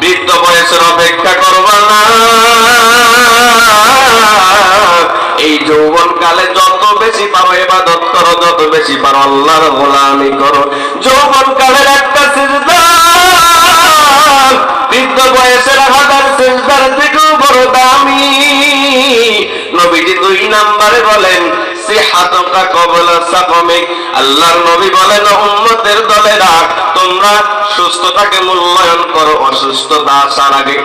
বৃদ্ধ বয়সের অপেক্ষা করবা না। এই যৌবন কালে যত বেশি পারো, এবাদত করো, যত বেশি পারো আল্লাহর গোলামি করো। যৌবন কালের একটা সিজদা, বৃদ্ধ বয়সের হাজার মূল্যায়ন করো, অসুস্থতা আসার আগে।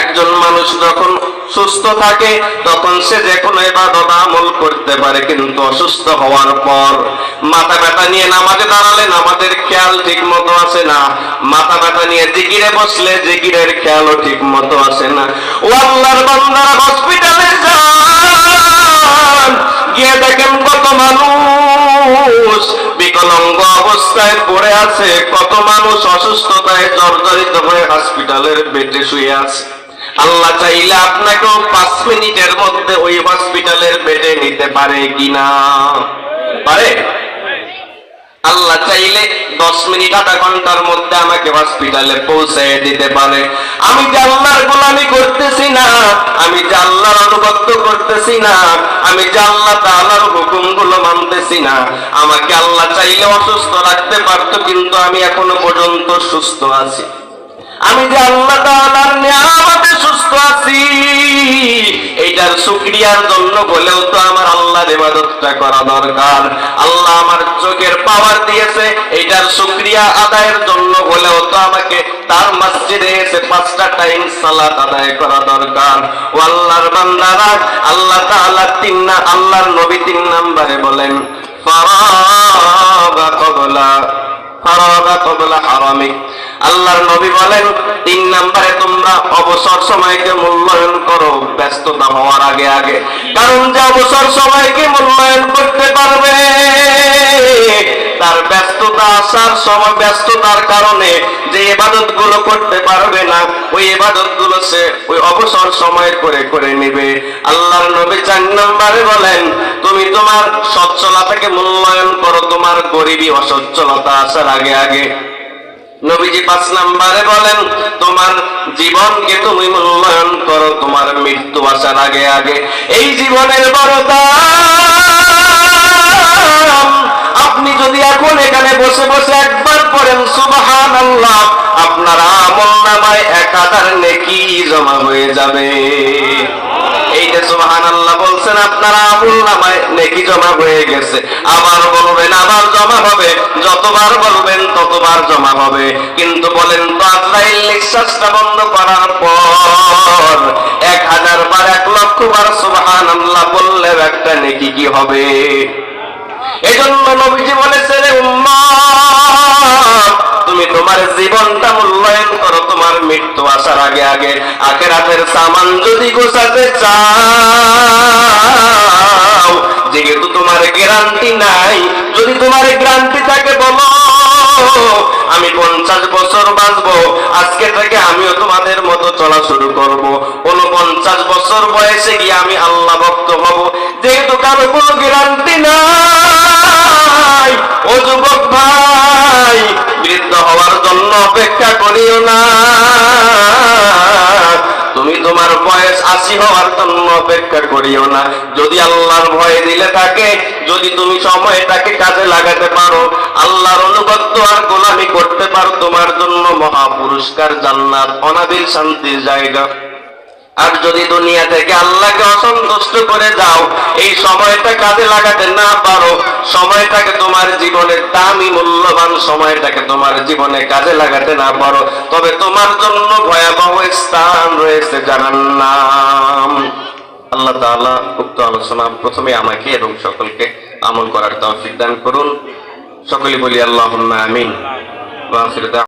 একজন মানুষ যখন সুস্থ থাকে, তখন সে যে কোনো আমল করতে পারে, কিন্তু অসুস্থ হওয়ার পর মাথা ব্যথা নিয়ে নামাজে দাঁড়ালে নামাজের খেয়াল ঠিক মতো আসে না। মাথা ব্যথা নিয়ে জিকিরে বসলে জিকিরের খেয়ালও ঠিক মতো আসে না। ও আল্লাহর হসপিটালে যান অবস্থায় পড়ে আছে, কত মানুষ অসুস্থতায় জর্জরিত হয়ে হসপিটালের বেডে শুয়ে আছে। আল্লাহ চাইলে আপনাকে পাঁচ মিনিটের মধ্যে ওই হসপিটালের বেডে নিতে পারে কিনা পারে? আল্লাহ চাইলে দশ মিনিট, আধা ঘণ্টার মধ্যে আমাকে হসপিটালে পৌঁছে দিতে পারে। আমি যে আল্লাহর গোলামি করতেছি না, আমি যে আল্লাহর অনুগত্য করতেছি না, আমি যে আল্লাহ তাআলার হুকুমগুলো মানতেছি না, আমাকে আল্লাহ চাইলে অসুস্থ রাখতে পারতো, কিন্তু আমি এখনও পর্যন্ত সুস্থ আছি। আমি যে আল্লাহ তাআলার নিয়ামতে সুস্থ আছি এইটার শুকরিয়ার জন্য বলেও তো আমার আল্লাহর ইবাদতটা করা দরকার। আল্লাহ আমার চোখের পাওয়ার দিয়েছে, এইটার শুকরিয়া আদায়ের জন্য বলেও তো আমাকে তার মসজিদে এসে পাঁচটা টাইম সালাত আদায় করা দরকার। ও আল্লাহর বান্দারা, আল্লাহ তাআলা তিন না, আল্লাহর নবী তিন নম্বরে বলেন, ফারাগা কবলা ফারাগা কবলা হারামিক আল্লাহর নবী বলেন, তিন নম্বরে তোমরা অবসর সময়কে মূল্যায়ন করো, ব্যস্ততা হওয়ার আগে আগে। কারণ যে অবসর সময়কে আসার সময় ব্যস্ততার কারণে যে এবাদতগুলো করতে পারবে না, ওই এবাদতগুলো সে ওই অবসর সময় করে করে নেবে। আল্লাহর নবী চার নম্বরে বলেন, তুমি তোমার সচ্ছলতাকে মূল্যায়ন করো, তোমার গরিবী অসচ্ছলতা আসার আগে আগে। নবীজি পাঁচ নাম্বারে বলেন, তোমার জীবনকে তুমি মূল্যায়ন করো, তোমার মৃত্যু আসার আগে আগে। এই জীবনের বড়তা বসে বসে একবার পড়েন সুবাহান আল্লাহ আপনার আমল নামায় এক হাজার নেকি জমা হয়ে যাবে। সুবহান আল্লাহ বলছেন, আপনার আমল নামায় নেকি জমা হয়ে গেছে। আবার বলবেন, আবার জমা হবে। যতবার বলবেন, ততবার জমা হবে। কিন্তু বলেন তো, আজরাইল নিঃশ্বাসটা বন্ধ করার পর এক হাজার বার, এক লক্ষ বার সুবহান আল্লাহ বললেও একটা নেকি কি হবে? এজন্য নবীজি বলেছে রে তুমি তোমার জীবনটা মূল্যায়ন করো, তোমার মৃত্যু আসার আগে আগে। আখেরাতের সামান যদি গোছাতে চাও, যেহেতু তোমার গ্যারান্টি নাই, যদি তোমার গ্যারান্টি থাকে, বলো, আমি পঞ্চাশ বছর বাঁচবো, আজকে থেকে আমিও তোমাদের মতো চলা শুরু করব। পঞ্চাশ বছর বয়সে গিয়ে আমি আল্লাহ ভক্ত হব। যেহেতু কারও কোনো গ্যারান্টি নাই অপেক্ষা করিও না। তুমি তোমার বয়স আশি হওয়ার জন্য অপেক্ষা করিও না। যদি আল্লাহর ভয় দিলে থাকে, যদি তুমি সময়টাকে কাজে লাগাতে পারো, আল্লাহর অনুগত্য আর গোলামি করতে পারো, তোমার জন্য মহাপুরস্কার জান্নাত, অনাবিল শান্তির জায়গা। আর যদি দুনিয়া থেকে আল্লাহকে অসন্তুষ্ট করে যাও, এই সময়টা কাজে লাগাতে না পারো। সময়টাকে তোমার জীবনের দামি মূল্যবান সময়টাকে তোমার জীবনে কাজে লাগাতে না পারো। তবে তোমার জন্য ভয়াবহ স্থান রয়েছে জানার নাম আল্লাহ তাআলা উক্ত আলোচনা প্রথমে আমাকে এবং সকলকে আমল করার তৌফিক দান করুন। সকলে বলি আল্লাহ আমিন।